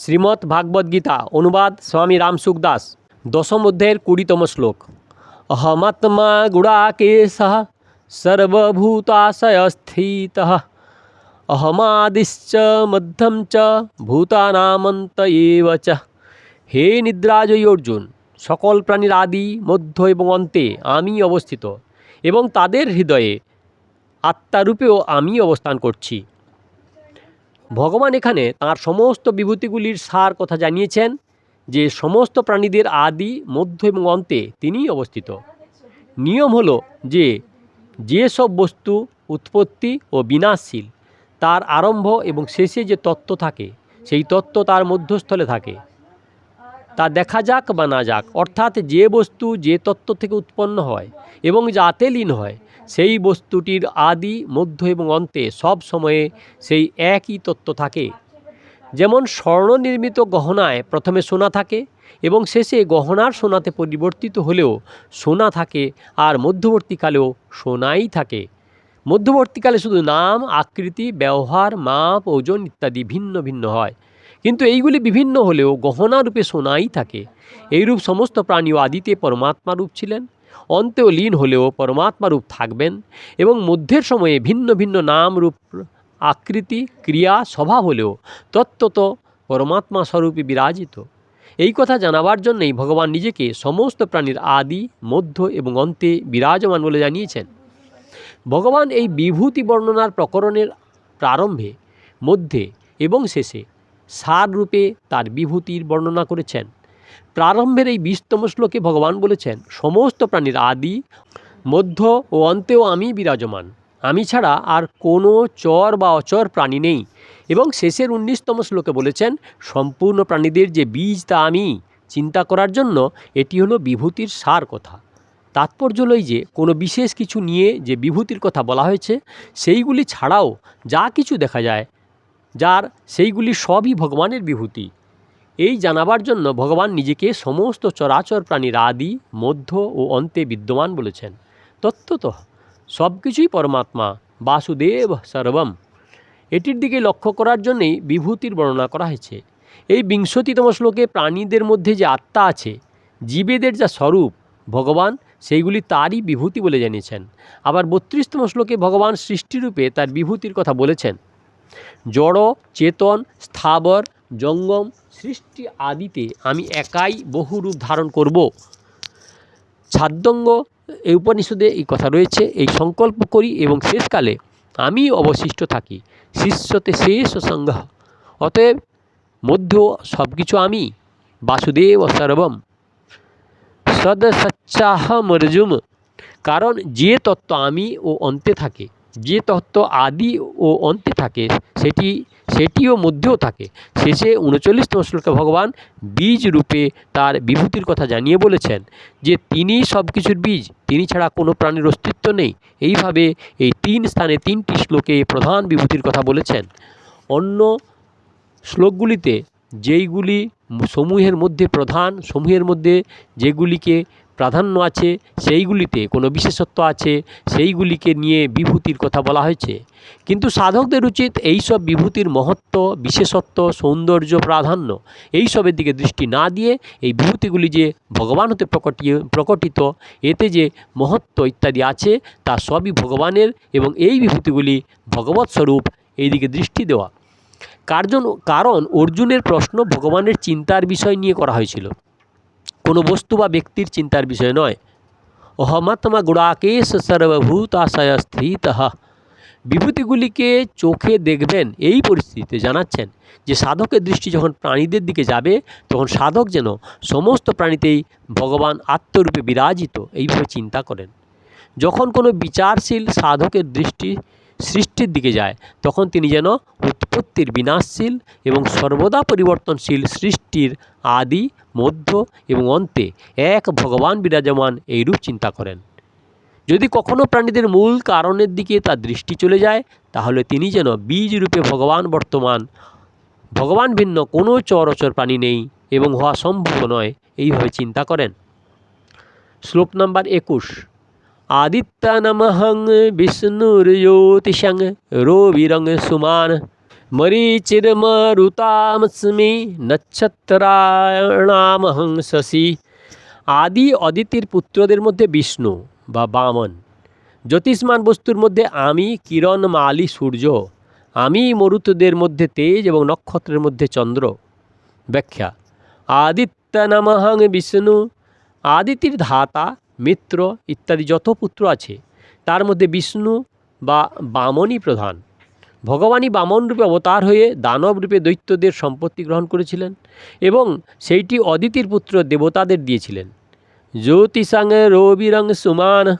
শ্রীমদ্ ভাগবত গীতা, অনুবাদ স্বামী রামসুখ দাস, দশম অধ্যায়ের কুড়িতম শ্লোক। অহমাত্মা গুড়াকেশ সর্বভূতাশয়স্থিত। অহমাদিশ্চ মধ্যম চ ভূতানামন্ত চ হে নিদ্রাজয়ী অর্জুন, সকল প্রাণীর আদি, মধ্য এবং অন্তে আমি অবস্থিত এবং তাদের হৃদয়ে আত্মারূপেও আমি অবস্থান করছি। ভগবান এখানে তার সমস্ত বিভূতিগুলির সার কথা জানিয়েছেন, যে সমস্ত প্রাণীদের আদি, মধ্য এবং অন্তে তিনিই অবস্থিত। নিয়ম হলো যে যেসব বস্তু উৎপত্তি ও বিনাশশীল, তার আরম্ভ এবং শেষে যে তত্ত্ব থাকে, সেই তত্ত্ব তার মধ্যস্থলে থাকে। তা দেখা যাক বা না যাক। অর্থাৎ যে বস্তু যে তত্ত্ব থেকে উৎপন্ন হয় এবং যাতে লীন হয়, সেই বস্তুটির আদি, মধ্য এবং অন্তে সব সময়ে সেই একই তত্ত্ব থাকে। যেমন স্বর্ণ নির্মিত গহনায় প্রথমে সোনা থাকে এবং শেষে গহনার সোনাতে পরিবর্তিত হলেও সোনা থাকে আর মধ্যবর্তীকালেও সোনাই থাকে। মধ্যবর্তীকালে শুধু নাম, আকৃতি, ব্যবহার, মাপ, ওজন ইত্যাদি ভিন্ন ভিন্ন হয়। কিন্তু এইগুলি বিভিন্ন হলেও গহনা রূপে সোনাই থাকে। এইরূপ সমস্ত প্রাণীও আদিতে পরমাত্মা রূপ ছিলেন অন্তেও লীন হলেও পরমাত্মা রূপ থাকবেন এবং মধ্যের সময়ে ভিন্ন ভিন্ন নাম রূপ আকৃতি, ক্রিয়া, স্বভাব হলেও তত্ত্বত পরমাত্মা স্বরূপে বিরাজিত। এই কথা জানাবার জন্যই ভগবান নিজেকে সমস্ত প্রাণীর আদি, মধ্য এবং অন্তে বিরাজমান বলে জানিয়েছেন। ভগবান এই বিভূতি বর্ণনার প্রকরণের প্রারম্ভে, মধ্যে এবং শেষে সার রূপে তার বিভূতির বর্ণনা করেছেন। প্রারম্ভের এই বিশতম শ্লোকে ভগবান বলেছেন, সমস্ত প্রাণীর আদি, মধ্য ও অন্তেও আমি বিরাজমান। আমি ছাড়া আর কোনো চর বা অচর প্রাণী নেই। এবং শেষের উনিশতম শ্লোকে বলেছেন, সম্পূর্ণ প্রাণীদের যে বীজ তা আমি। চিন্তা করার জন্য এটি হলো বিভূতির সার কথা। তাৎপর্য হলোই যে কোনো বিশেষ কিছু নিয়ে যে বিভূতির কথা বলা হয়েছে, সেইগুলি ছাড়াও যা কিছু দেখা যায় যার সেইগুলি সবই ভগবানের বিভূতি। এই জানাবার জন্য ভগবান নিজেকে সমস্ত চরাচর প্রাণীর আদি, মধ্য ও অন্তে বিদ্যমান বলেছেন। তত্ত্বত সব কিছুই পরমাত্মা, বাসুদেব সর্বম। এটির দিকে লক্ষ্য করার জন্যেই বিভূতির বর্ণনা করা হয়েছে। এই বিংশতিতম শ্লোকে প্রাণীদের মধ্যে যে আত্মা আছে, জীবেদের যা স্বরূপ, ভগবান সেইগুলি তারই বিভূতি বলে জানিয়েছেন। আবার বত্রিশতম শ্লোকে ভগবান সৃষ্টিরূপে তার বিভূতির কথা বলেছেন। জড়, চেতন, স্থাবর, জঙ্গম, সৃষ্টি আদিতে আমি একাই বহু রূপ ধারণ করব। ছাদ্যঙ্গ এই উপনিষদে এই কথা রয়েছে, এই সংকল্প করি এবং শেষকালে আমি অবশিষ্ট থাকি। শিষ্যতে শেষ সঙ্গ অতএব মধ্য সব কিছু আমি, বাসুদেব সর্বম। সদ সচ্চাহমর্জুম কারণ যে তত্ত্ব আমি ও অন্তে থাকে যে তত্ত্ব আদি ও অন্তে থাকে, সেটি, সেটিও মধ্যেও থাকে। শেষে উনচল্লিশতম শ্লোকে ভগবান বীজ রূপে তার বিভূতির কথা জানিয়ে বলেছেন যে তিনি সব কিছুর বীজ, তিনি ছাড়া কোনো প্রাণীর অস্তিত্ব নেই। এইভাবে এই তিন স্থানে তিনটি শ্লোকে প্রধান বিভূতির কথা বলেছেন। অন্য শ্লোকগুলিতে যেইগুলি সমূহের মধ্যে প্রধান, সমূহের মধ্যে যেগুলিকে প্রাধান্য আছে, সেইগুলিতে কোনো বিশেষত্ব আছে, সেইগুলিকে নিয়ে বিভূতির কথা বলা হয়েছে। কিন্তু সাধকদের উচিত এইসব বিভূতির মহত্ব, বিশেষত্ব, সৌন্দর্য, প্রাধান্য এইসবের দিকে দৃষ্টি না দিয়ে এই বিভূতিগুলি যে ভগবান হতে প্রকটিয়ে, প্রকটিত, এতে যে মহত্ব ইত্যাদি আছে, তা সবই ভগবানের এবং এই বিভূতিগুলি ভগবৎ স্বরূপ এই দিকে দৃষ্টি দেওয়া। কারণ অর্জুনের প্রশ্ন ভগবানের চিন্তার বিষয় নিয়ে করা হয়েছিল। কোনো বস্তু বা ব্যক্তির চিন্তার বিষয় নয়। অহমাত্মা গুড়াকেশ সর্বভূতাশয় স্থিত বিভূতিগুলিকে চোখে দেখবেন, এই পরিস্থিতিতে জানাচ্ছেন যে, সাধকের দৃষ্টি যখন প্রাণীদের দিকে যাবে, তখন সাধক যেন সমস্ত প্রাণীতেই ভগবান আত্মরূপে বিরাজিত, এইভাবে চিন্তা করেন। যখন কোনো বিচারশীল সাধকের দৃষ্টি সৃষ্টির দিকে যায়, তখন তিনি যেন উৎপত্তির বিনাশশীল এবং সর্বদা পরিবর্তনশীল সৃষ্টির আদি, মধ্য এবং অন্তে এক ভগবান বিরাজমান এইরূপ চিন্তা করেন। যদি কখনো প্রাণীদের মূল কারণের দিকে তার দৃষ্টি চলে যায়, তাহলে তিনি যেন বীজ রূপে ভগবান বর্তমান। ভগবান ভিন্ন কোনো চরচর প্রাণী নেই এবং হওয়া সম্ভব নয়, এইভাবে চিন্তা করেন। শ্লোক নাম্বার একুশ। আদিত্যানমহং বিষ্ণুর্জ্যোতিষং রবিরং সুমান। মরিচিরমরুতামস্মি নক্ষত্রাণামহং শশী আদি অদিতির পুত্রদের মধ্যে বিষ্ণু বা বামন। জ্যোতিষ্মান বস্তুর মধ্যে আমি, কিরণ, মালি, সূর্য। আমি মরুতদের মধ্যে তেজ এবং নক্ষত্রের মধ্যে চন্দ্র। ব্যাখ্যা, আদিত্য নামহং বিষ্ণু। আদিতির ধাতা, মিত্র ইত্যাদি যত পুত্র আছে, তার মধ্যে বিষ্ণু বা বামনই প্রধান। ভগবানই বামন রূপে অবতার হয়ে দানব রূপে দৈত্যদের সম্পত্তি গ্রহণ করেছিলেন এবং সেইটি অদিতির পুত্র দেবতাদের দিয়েছিলেন। জ্যোতিষাঙ্গে রবিরং সুমান,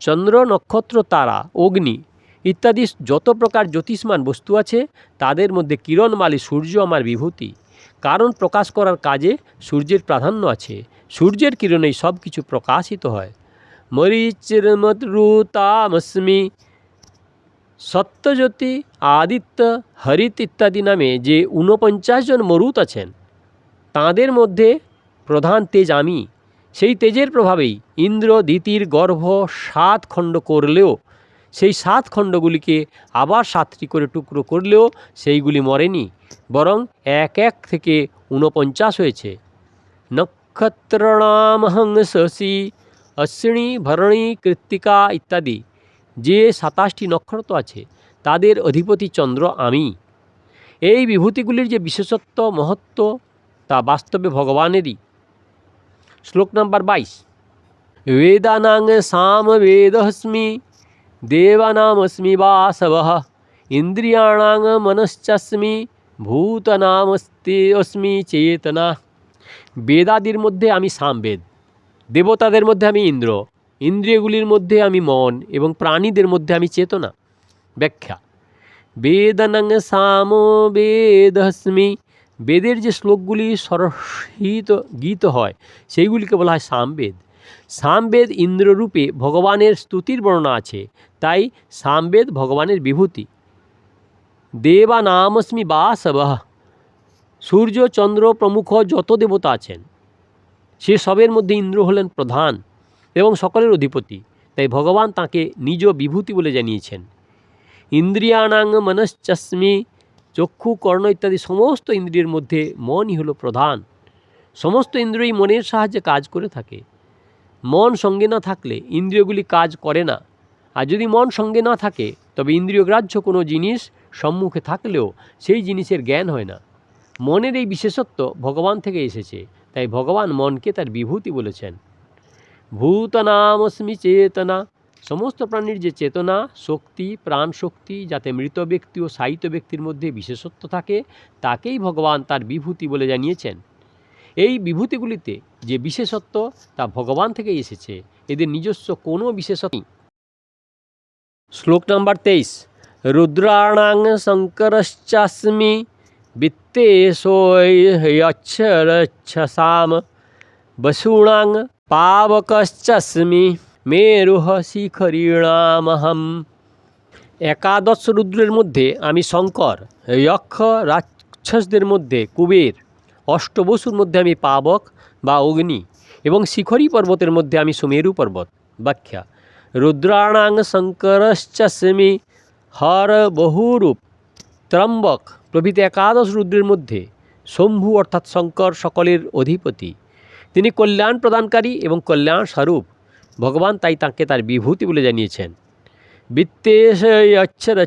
চন্দ্র নক্ষত্র তারা, অগ্নি ইত্যাদি যত প্রকার জ্যোতিষ্মান বস্তু আছে, তাদের মধ্যে কিরণমালী সূর্য আমার বিভূতি। কারণ প্রকাশ করার কাজে সূর্যের প্রাধান্য আছে। সূর্যের কিরণেই সব কিছু প্রকাশিত হয়। মরিচিরমরুতামস্মি সত্যজ্যোতি আদিত্য হরিত ইত্যাদি নামে যে ঊনপঞ্চাশ জন মরুত আছেন তাঁদের মধ্যে প্রধান তেজ আমি সেই তেজের প্রভাবেই ইন্দ্র দিতির গর্ভ, সাত খণ্ড করলেও, সেই সাত খণ্ডগুলিকে আবার সাতটি করে টুকরো করলেও সেইগুলি মরেনি, বরং এক এক থেকে ঊনপঞ্চাশ হয়েছে। নক্ষত্রণামহং শশী অশ্বিনী, ভরণী, কৃত্তিকা ইত্যাদি। যে সাতাশটি নক্ষত্র আছে, তাদের অধিপতি চন্দ্র আমি। এই বিভূতিগুলির যে বিশেষত্ব, মহত্ব, তা বাস্তবে ভগবানেরই। শ্লোক নাম্বার বাইশ। বেদানাং সাম বেদস্মি দেবানামস্মি বাসব ইন্দ্রিয়াণাং মনশ্চাস্মি ভূতনামস্তি অস্মি চেতনা বেদাদির মধ্যে আমি সামবেদ দেবতাদের মধ্যে আমি ইন্দ্র ইন্দ্রিয়গুলির মধ্যে আমি মন এবং প্রাণীদের মধ্যে আমি চেতনা। ব্যাখ্যা। বেদনং সাম বেদস্মি বেদের যে শ্লোকগুলি সরসিত গীত হয়, সেইগুলিকে বলা হয় সামবেদ। সামবেদ ইন্দ্ররূপে ভগবানের স্তুতির বর্ণনা আছে, তাই সামবেদ ভগবানের বিভূতি। দেবা নামস্মি বাসবহ। সূর্য চন্দ্র প্রমুখ যত দেবতা আছেন, সে সবের মধ্যে ইন্দ্র হলেন প্রধান। এবং সকলের অধিপতি। তাই ভগবান তাকে নিজ বিভূতি বলে জানিয়েছেন। ইন্দ্রিয়ানাং মনশ্চস্মি, চক্ষু, কর্ণ ইত্যাদি সমস্ত ইন্দ্রিয়ের মধ্যে মনই হলো প্রধান। সমস্ত ইন্দ্রিয়ই মনের সাহায্যে কাজ করে থাকে। মন সঙ্গে না থাকলে ইন্দ্রিয়গুলি কাজ করে না। আর যদি মন সঙ্গে না থাকে, তবে ইন্দ্রিয়গ্রাহ্য কোনো জিনিস সম্মুখে থাকলেও সেই জিনিসের জ্ঞান হয় না। মনের এই বিশেষত্ব ভগবান থেকে এসেছে। তাই ভগবান মনকে তার বিভূতি বলেছেন। ভূতনামস্মি চেতনা। সমস্ত প্রাণীর যে চেতনা, শক্তি প্রাণ শক্তি যাতে মৃত ব্যক্তি ও সাহিত্য ব্যক্তির মধ্যে বিশেষত্ব থাকে, তাকেই ভগবান তার বিভূতি বলে জানিয়েছেন। এই বিভূতিগুলিতে যে বিশেষত্ব, তা ভগবান থেকে এসেছে। এদের নিজস্ব কোনো বিশেষত্ব শ্লোক নাম্বার তেইশ। রুদ্রাণাং শঙ্করশ্চাস্মি বিত্তেশোয়চ্ছরচ্ছসাম বসূণাং পাবকশ্চাস্মি মেরুহ শিখরিণামহম একাদশ রুদ্রের মধ্যে আমি শঙ্কর যক্ষ রাক্ষসদের মধ্যে কুবের অষ্টবসুর মধ্যে আমি পাবক বা অগ্নি এবং শিখরী পর্বতের মধ্যে আমি সুমেরু পর্বত। ব্যাখ্যা, রুদ্রাণাং শঙ্করশ্চাস্মি হর বহুরূপ, ত্রম্বক প্রভৃতি একাদশ রুদ্রের মধ্যে, শম্ভু অর্থাৎ শঙ্কর সকলের অধিপতি। তিনি কল্যাণ প্রদানকারী এবং কল্যাণ স্বরূপ। ভগবান তাই তাঁকে তার বিভূতি বলে জানিয়েছেন। বিত্তেশাম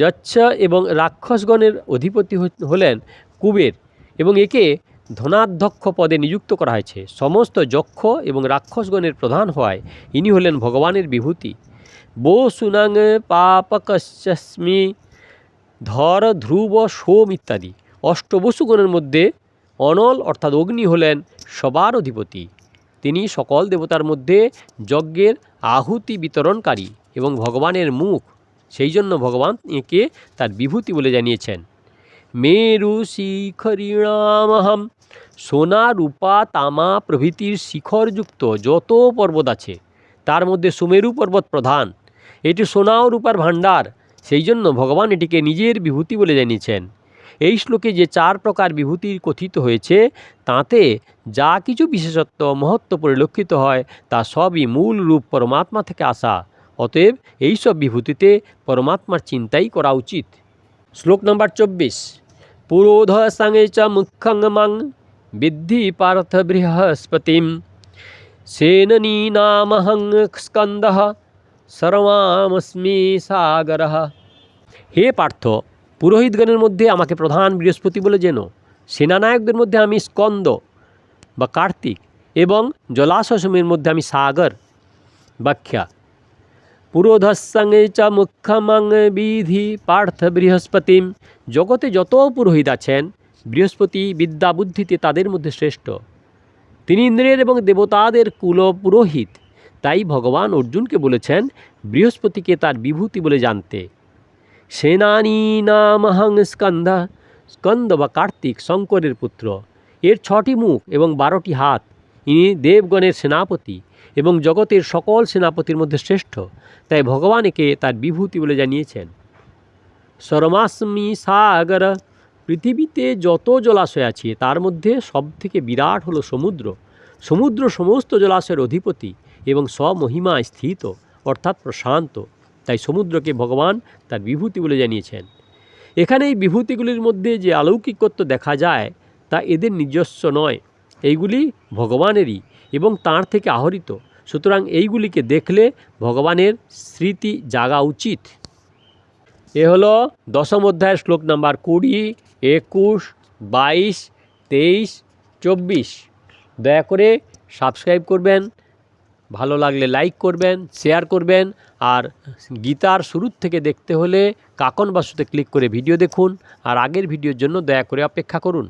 যচ্ছ এবং রাক্ষসগণের অধিপতি হলেন কুবের এবং একে ধনাধ্যক্ষ পদে নিযুক্ত করা হয়েছে। সমস্ত যক্ষ এবং রাক্ষসগণের প্রধান হওয়ায় ইনি হলেন ভগবানের বিভূতি। বো সুনাং পাপকশ্চস্মি ধর ধ্রুব সোম ইত্যাদি। অষ্টবসুগণের মধ্যে অনল অর্থাৎ অগ্নি হলেন সবার অধিপতি। তিনি সকল দেবতার মধ্যে যজ্ঞের আহুতি বিতরণকারী এবং ভগবানের মুখ। সেই জন্য ভগবান একে তার বিভূতি বলে জানিয়েছেন। মেরু শিখরিণামহম সোনা, রূপা, তামা প্রভৃতির শিখরযুক্ত যত পর্বত আছে, তার মধ্যে সুমেরু পর্বত প্রধান। এটি সোনা ও রূপার ভাণ্ডার। সেই জন্য ভগবান এটিকে নিজের বিভূতি বলে জানিয়েছেন। এই শ্লোকে যে চার প্রকার বিভূতির কথিত হয়েছে, তাতে যা কিছু বিশেষত্ব মহত্ব পরিলক্ষিত হয়, তা সবই মূল রূপ পরমাত্মা থেকে আসা। অতএব এইসব বিভূতিতে পরমাত্মার চিন্তাই করা উচিত। শ্লোক নম্বর চব্বিশ। পুরোধ সঙ্গে চ মুখ্যং মাং বিদ্ধি পার্থ বৃহস্পতিম। সেননীনামহং স্কন্দ সর্বামস্মি সাগর। হে পার্থ পুরোহিতগণের মধ্যে আমাকে প্রধান বৃহস্পতি বলে যেন সেনানায়কদের মধ্যে আমি স্কন্দ বা কার্তিক এবং জলাশয়সমূহের মধ্যে আমি সাগর। ব্যাখ্যা, পুরোধসঙ্গে চ মুখ্যমং বিধি পার্থ বৃহস্পতিম। জগতে যত পুরোহিত আছেন, বৃহস্পতি বিদ্যা বুদ্ধিতে তাদের মধ্যে শ্রেষ্ঠ। তিনি ইন্দ্রের এবং দেবতাদের কুল পুরোহিত। তাই ভগবান অর্জুনকে বলেছেন, বৃহস্পতিকে তার বিভূতি বলে জানতে। সেনানী নামহং স্কন্ধা স্কন্দ বা কার্তিক শঙ্করের পুত্র। এর ছটি মুখ এবং বারোটি হাত, ইনি দেবগণের সেনাপতি এবং জগতের সকল সেনাপতির মধ্যে শ্রেষ্ঠ, তাই ভগবান একে তার বিভূতি বলে জানিয়েছেন। সরমাস্মি সাগর, পৃথিবীতে যত জলাশয় আছে, তার মধ্যে সবথেকে বিরাট হলো সমুদ্র। সমুদ্র সমস্ত জলাশয়ের অধিপতি এবং স্বমহিমায় স্থিত, অর্থাৎ প্রশান্ত। তাই সমুদ্রকে ভগবান তার বিভূতি বলে জানিয়েছেন। এখানে এই বিভূতিগুলির মধ্যে যে অলৌকিকত্ব দেখা যায়, তা এদের নিজস্ব নয়। এইগুলি ভগবানেরই এবং তার থেকে আহরিত। সুতরাং এইগুলিকে দেখলে ভগবানের স্মৃতি জাগা উচিত। এ হলো দশম অধ্যায়ের শ্লোক নাম্বার কুড়ি, একুশ, বাইশ, তেইশ, চব্বিশ। দয়া করে সাবস্ক্রাইব করবেন। ভালো লাগলে লাইক করবেন শেয়ার করবেন, আর গীতার শুরুর থেকে দেখতে হলে কাকন বাসুতে ক্লিক করে ভিডিও দেখুন, আর আগের ভিডিওর জন্য দয়া করে অপেক্ষা করুন।